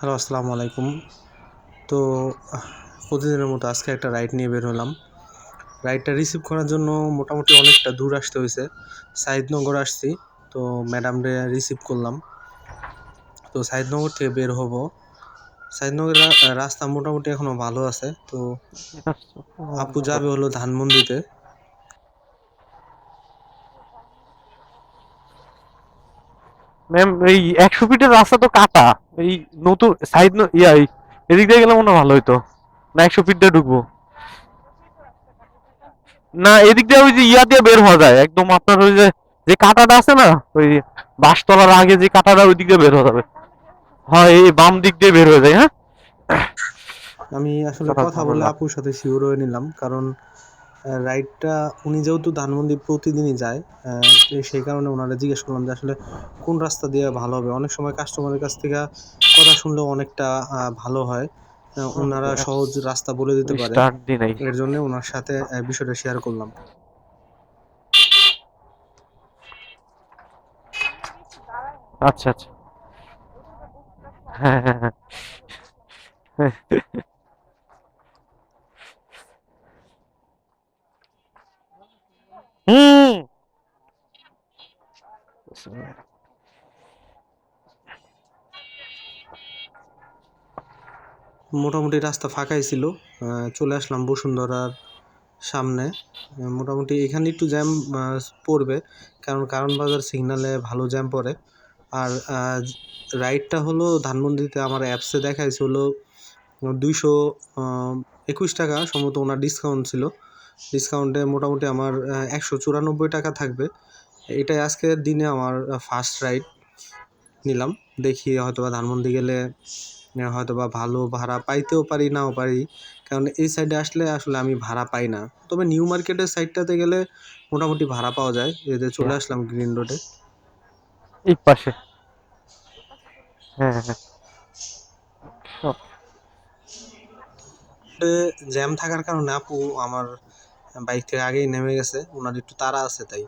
Hello আসসালামু আলাইকুম। তো প্রতিদিনের মতো আজকে একটা রাইড নিয়ে বের হলাম। রাইডটা রিসিভ করার জন্য মোটামুটি অনেকটা দূর আসতে হয়েছে। সাইদনগর আসছি তো ম্যাডামরে রিসিভ করলাম। তো সাইদনগর থেকে বের হব। সাইদনগরের রাস্তা মোটামুটি এখনও ভালো আছে তো আপু যাবে হলো ধানমন্ডিতে। ম্যাম এই একশো ফিটের রাস্তা তো কাটা। এই নতুন সাইড ইয়া এদিক দিয়ে গেলে মনে হয় ভালো হইতো। না একশো ফিট দিয়ে ঢুকবো। না এদিক দিয়ে ওই যে ইয়া দিয়ে বের হওয়া যায়। একদম আপনার ওই যে যে কাটাটা আছে না ওই বাসতলার আগে যে কাটাটা ওই দিক দিয়ে বের হয়ে যাবে। হ্যাঁ এই বাম দিক দিয়ে বের হয়ে যায় হ্যাঁ? আমি আসলে কথা বলে। আপুর সাথে শিওর হয়ে নিলাম। কারণ রাইডটা উনি যেহেতু ধানমন্ডি প্রতিদিনই যায় সেই কারণে ওনারা জিজ্ঞেস করলাম যে আসলে কোন রাস্তা দিয়ে ভালো হবে? অনেক সময় কাস্টমারের কাছ থেকে কথা শুনলেও অনেকটা ভালো হয়। ওনারা সহজ রাস্তা বলে দিতে পারে। এর জন্য ওনার সাথে বিষয়টা শেয়ার করলাম। আচ্ছা আচ্ছা। হ্যাঁ হ্যাঁ হ্যাঁ। মোটামুটি রাস্তা ফাঁকাই ছিল চলে আসলাম বসুন্ধরার সামনে। মোটামুটি এখানে একটু জ্যাম পড়বে, কারণ কারণ বাজার সিগনালে ভালো জ্যাম পড়ে। আর রাইডটা হলো ধানমন্ডিতে আমার অ্যাপসে দেখাইছে হলো দুইশো একুশ টাকা, সম্ভবত ওনার ডিসকাউন্ট ছিল। ডিসকাউন্টে মোটামুটি আমার একশো চুরানব্বই টাকা থাকবে। এটাই আজকের দিনে আমার ফার্স্ট রাইড নিলাম। দেখি হয়তোবা ধানমন্ডি গেলে আহ, হয়তোবা ভালো ভাড়া পাইতেও পারি নাও পারি। কারণ এই সাইডে আসলে আসলে আমি ভাড়া পাই না। তবে নিউ মার্কেটের সাইডটাতে গেলে মোটামুটি ভাড়া পাওয়া যায়। এতে চলে আসলাম গ্রিন রোডে এই পাশে। হ্যাঁ হ্যাঁ জ্যাম থাকার কারণে আপু আমার বাইক থেকে আগেই নেমে গেছে। ওনার একটু তাড়া আছে তাই।